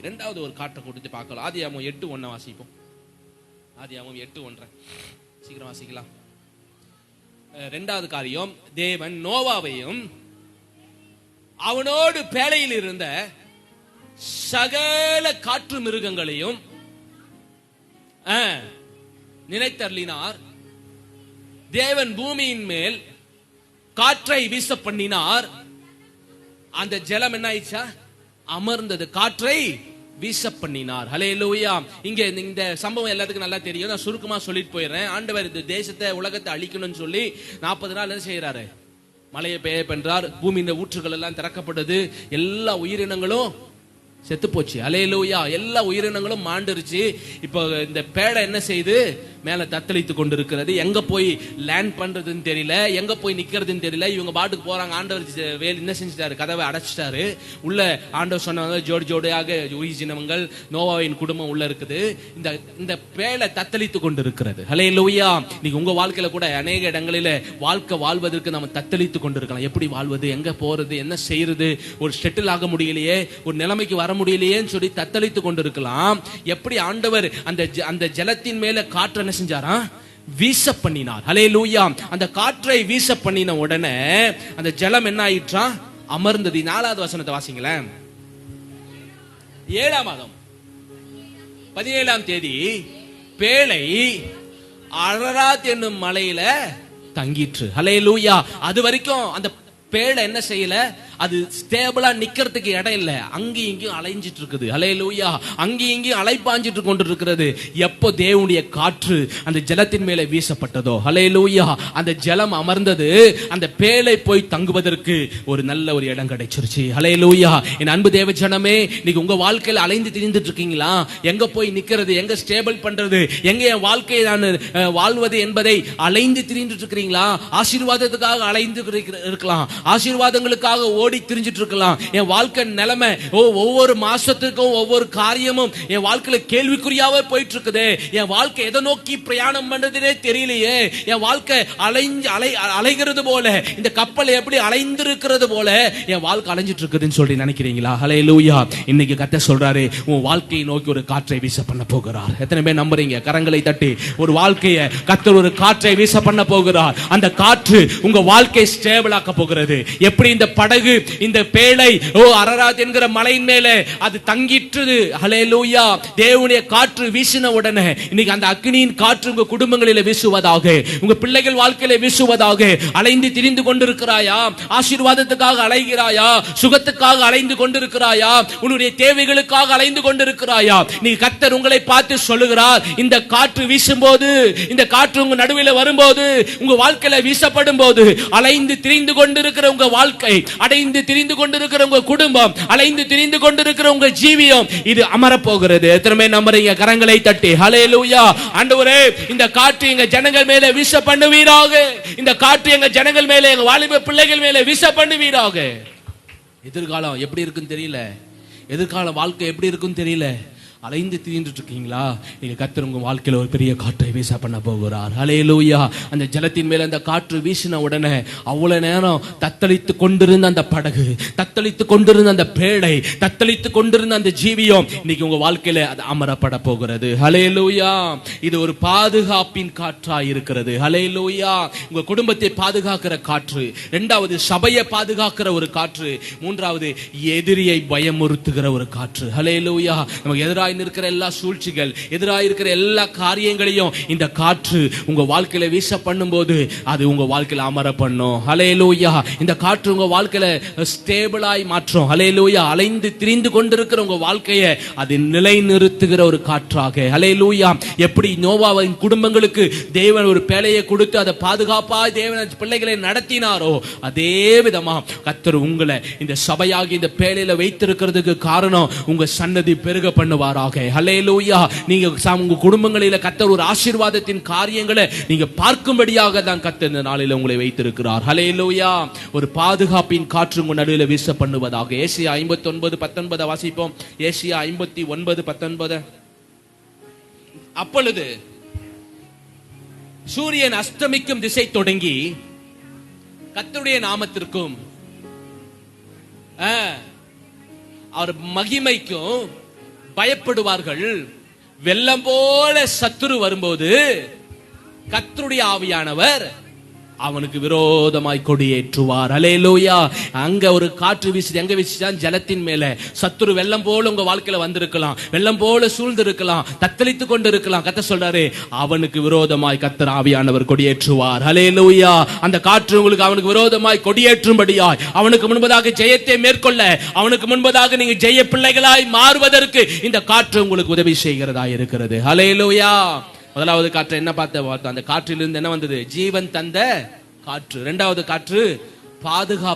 இரண்டாவது ஒரு காற்றை கொடுத்து பார்க்கலாம். ஆதியாமம் எட்டு ஒன்றை வாசிப்போம். ஆதியாமம் எட்டு ஒன்றை. சீக்கிரம் வாசிக்கலாம். ரெண்டாவது காரியம் தேவன் நோவாவையும் அவனோடு பேழையில் இருந்த சகல காற்று மிருகங்களையும் அஹ், நினைத்தருளினார். தேவன் பூமியின் மேல் காற்றை வீச பண்ணினார் அந்த ஜலம் என்ன ஆயிடுச்சா அமர்ந்தது. காற்றை வீச பண்ணினார். ஹலே லூயா இங்க இந்த- இந்த சம்பவம் எல்லாத்துக்கும் நல்லா தெரியும். நான் சுருக்கமா சொல்லிட்டு போயிடுறேன். ஆண்டவர் இந்த தேசத்தை உலகத்தை அழிக்கணும்னு சொல்லி நாற்பது நாள் என்ன செய்யறாரு மலையை பெய்ய பென்றார் பூமியின் ஊற்றுகள் எல்லாம் திறக்கப்பட்டது. எல்லா உயிரினங்களும் செத்து போச்சு. அலையலூயா எல்லா உயிரினங்களும் மாண்டுருச்சு. இப்போ இந்த பேடை என்ன செய்யுது மேல தத்தளித்து கொண்டிருக்கிறது. எங்க போய் லேண்ட் பண்றதுன்னு தெரியல. எங்க போய் நிக்கிறதுன்னு தெரியல. இவங்க பாட்டுக்கு போறாங்க. ஆண்டவர் வேல் என்ன செஞ்சிட்டாரு? கதவை அடைச்சிட்டாரு. உள்ள ஆண்டவர் சொன்னவங்க ஜோடி ஜோடியாக உயிர்ஜினவங்கள் நோவாவின் குடும்பம் உள்ள இருக்குது. இந்த இந்த பேலை தத்தளித்து கொண்டிருக்கிறது. ஹலே லோய்யா நீங்க உங்க வாழ்க்கையில கூட அநேக இடங்களில வாழ்க்கை வாழ்வதற்கு நம்ம தத்தளித்து கொண்டிருக்கலாம். எப்படி வாழ்வது? எங்க போறது? என்ன செய்யறது? ஒரு செட்டில் ஆக முடியலையே. ஒரு நிலைமைக்கு வர முடியலையேன்னு சொல்லி தத்தளித்து கொண்டிருக்கலாம். எப்படி ஆண்டவர் அந்த ஜ- அந்த ஜலத்தின் மேல காற்று என்ன செஞ்சாரா? வீச பண்ணினார். ஹலே லூயா அந்த காற்றை வீச பண்ணின உடனே அந்த ஜலம் என்ன ஆயிற்றா? அமர்ந்தது. நாலாவது வசனத்தை வாசிங்களேன். ஏழாம் மாதம். பதினேழாம் தேதி பேழை அரராத் என்னும் மலையில தங்கிற்று. ஹலே லூயா அது வரைக்கும் அந்த பேழை என்ன செய்யல? அது ஸ்டேபிளா நிக்கிறதுக்கு இடம் இல்ல. அங்கேயும் இங்கேயும் அலைஞ்சிட்டு இருக்குது. ஹலே லூயா அங்கேயும் இங்கேயும் அலைப்பாஞ்சிட்டு கொண்டு இருக்கிறது எப்போ தேவனுடைய காற்று அந்த ஜலத்தின் மேலே வீசப்பட்டதோ? ஹலே லூயா அந்த ஜலம் அமர்ந்தது. அந்த பேழை போய் தங்குவதற்கு ஒரு நல்ல ஒரு இடம் கிடைச்சிருச்சு. ஹலே லூயா என் அன்பு தேவ ஜனமே நீங்க உங்க வாழ்க்கையில அலைந்து திரிந்துட்டு இருக்கீங்களா? எங்க போய் நிக்கிறது? எங்க ஸ்டேபிள் பண்றது? எங்க என் வாழ்க்கையை நான் வாழ்வது என்பதை அலைந்து திரிந்துட்டு இருக்கிறீங்களா? ஆசீர்வாதத்துக்காக அலைந்து இருக்கலாம். ஆசீர்வாதங்களுக்காக ஓடி திரிஞ்சிட்டு இருக்கலாம் என் வாழ்க்கை நிலைமை ஓ ஒவ்வொரு மாசத்துக்கும் ஒவ்வொரு காரியமும் என் வாழ்க்கையில கேள்விக்குறியாவே போயிட்டு இருக்குது என் வாழ்க்கை எதை நோக்கி பிரயாணம் பண்றதுனே தெரியலையே. என் வாழ்க்கை அலைஞ்சு அலை அலைகிறது போல இந்த கப்பல் எப்படி அலைந்திருக்கிறது போல என் வாழ்க்கை அலைஞ்சிட்டு இருக்குதுன்னு சொல்லி நினைக்கிறீங்களா? ஹலே லூயா இன்னைக்கு கத்த சொல்றாரு உன் வாழ்க்கையை நோக்கி ஒரு காற்றை வீச பண்ண போகிறார். எத்தனை பேர் நம்புறீங்க? கரங்களை தட்டி ஒரு வாழ்க்கையை கத்தர் ஒரு காற்றை வீச பண்ண போகிறார். அந்த காற்று உங்க வாழ்க்கை ஸ்டேபிள் ஆக்க போகிறது. எப்படி இந்த படகு இந்த பேழை ஓ அரராத் என்கிற மலையின் மேலே அது தங்கிற்று. ஹலே லூயா தேவனுடைய காற்று வீசின உடனே இன்னைக்கு அந்த அக்னியின் காற்று உங்க குடும்பங்களில் வீசுவதாக உங்க பிள்ளைகள் வாழ்க்கையில வீசுவதாக அலைந்து திரிந்து கொண்டிருக்கிறாயா? ஆசீர்வாதத்துக்காக அலைகிறாயா? சுகத்துக்காக அலைந்து கொண்டிருக்கிறாயா? உன்னுடைய தேவைகளுக்காக அலைந்து கொண்டிருக்கிறாயா? நீ கத்தர் உங்களை பார்த்து சொல்லுகிறார் இந்த காற்று வீசும்போது இந்த காற்று உங்க நடுவில் வரும்போது உங்க வாழ்க்கையில வீசப்படும் போது அலைந்து திரிந்து கொண்டிருக்கிற உங்க வாழ்க்கை அடைந்து திரிந்து கொண்டிருக்கிற உங்க குடும்பம் அலைந்து திரிந்து கொண்டிருக்கிற உங்க ஜீவியம் இது அமரப் போகிறது எத்தனை நம்புறீங்க? கரங்களை தட்டி. ஹalleluya ஆண்டவரே இந்த காற்று எங்க ஜனங்கள் மேல வீச பண்ணுவீராக இந்த காற்று எங்க ஜனங்கள் மேலே எங்க வாலிப பிள்ளைகள் மேல வீச பண்ணுவீராக எதிர்காலம் எப்படி இருக்குன்னு தெரியல? எதிர்கால வாழ்க்கை எப்படி இருக்குன்னு தெரியல? அலைந்து திரிந்துட்டு இருக்கீங்களா நீங்க கத்தர் உங்க வாழ்க்கையில ஒரு பெரிய காற்றை வீச பண்ண போகிறார். அலையலூயா அந்த ஜலத்தின் மேல அந்த காற்று வீசின உடனே அவ்வளவு நேரம் தத்தளித்து கொண்டிருந்த அந்த படகு தத்தளித்து கொண்டிருந்த அந்த பேடை தத்தளித்து கொண்டிருந்த அந்த ஜீவியம் இன்னைக்கு உங்க வாழ்க்கையில அது அமரப்பட போகிறது. அலையலூயா இது ஒரு பாதுகாப்பின் காற்றா இருக்கிறது. அலையலூயா உங்க குடும்பத்தை பாதுகாக்கிற காற்று இரண்டாவது சபையை பாதுகாக்கிற ஒரு காற்று மூன்றாவது எதிரியை பயமுறுத்துகிற ஒரு காற்று. ஹalleluya நமக்கு எதிராக எதிராக நிற்கிற எல்லா சூழ்ச்சிகள் எதிராக இருக்கிற எல்லா காரியங்களையும் இந்த காற்று உங்க வாழ்க்கையில வீச பண்ணும்போது அது உங்க வாழ்க்கையில அமர பண்ணும். ஹalleluya இந்த காற்று உங்க வாழ்க்கையில ஸ்டேபிளாய் மாற்றும். ஹalleluya அலைந்து திரிந்து கொண்டிருக்கிற உங்க வாழ்க்கையை அது நிலைநிறுத்துகிற ஒரு காற்றாக. ஹalleluya எப்படி நோவாவின் குடும்பங்களுக்கு தேவன் ஒரு பேழையை கொடுத்து அதை பாதுகாப்பாக தேவன் பிள்ளைகளை நடத்தினாரோ அதே விதமா கத்தர் உங்களை இந்த சபையாகி இந்த பேழையில வைத்திருக்கிறதுக்கு காரணம் உங்க சன்னதி பெருக பண்ணுவாராக ஹalleluya நீங்க உங்க குடும்பங்களில கத்தர் ஒரு ஆசீர்வாதத்தின் காரியங்களை நீங்க பார்க்கும்படியாக தான் கத்தர் இந்த நாளில உங்களை வைத்திருக்கிறார். ஹalleluya ஒரு பாதுகாப்பின் காற்று உங்க நடுவில் வீச பண்ணுவதாக ஏசியா ஐம்பத்தி ஒன்பது பத்தொன்பதை வாசிப்போம். ஏசியா ஐம்பத்தி ஒன்பது பத்தொன்பது. அப்பொழுது சூரியன் அஸ்தமிக்கும் திசை தொடங்கி கத்தருடைய நாமத்திற்கும் அவர் மகிமைக்கும் பயப்படுவார்கள். வெள்ளம் போல சத்துரு வரும்போது கத்தருடைய ஆவியானவர் அவனுக்கு விரோதமாய் கொடியேற்றுவார். அலேலூயா அங்க ஒரு காற்று வீசி எங்க வீசிதான் ஜலத்தின் மேல. சத்துரு வெள்ளம் போல உங்க வாழ்க்கையில வந்திருக்கலாம். வெள்ளம் போல சூழ்ந்து இருக்கலாம் தத்தளித்து கொண்டு இருக்கலாம் கத்த சொல்றாரு அவனுக்கு விரோதமாய் கத்தர் ஆவியானவர் கொடியேற்றுவார். அலேலூயா அந்த காற்று உங்களுக்கு அவனுக்கு விரோதமாய் கொடியேற்றும்படியாய். அவனுக்கு முன்பதாக ஜெயத்தை மேற்கொள்ள அவனுக்கு முன்பதாக நீங்க ஜெய பிள்ளைகளாய் மாறுவதற்கு இந்த காற்று உங்களுக்கு உதவி செய்கிறதா இருக்கிறது. அலேலூயா முதலாவது காற்று என்ன பார்த்த பார்த்தோம் அந்த காற்றிலிருந்து என்ன வந்தது? ஜீவன் தந்த காற்று. இரண்டாவது காற்று பாதுகாப்பு.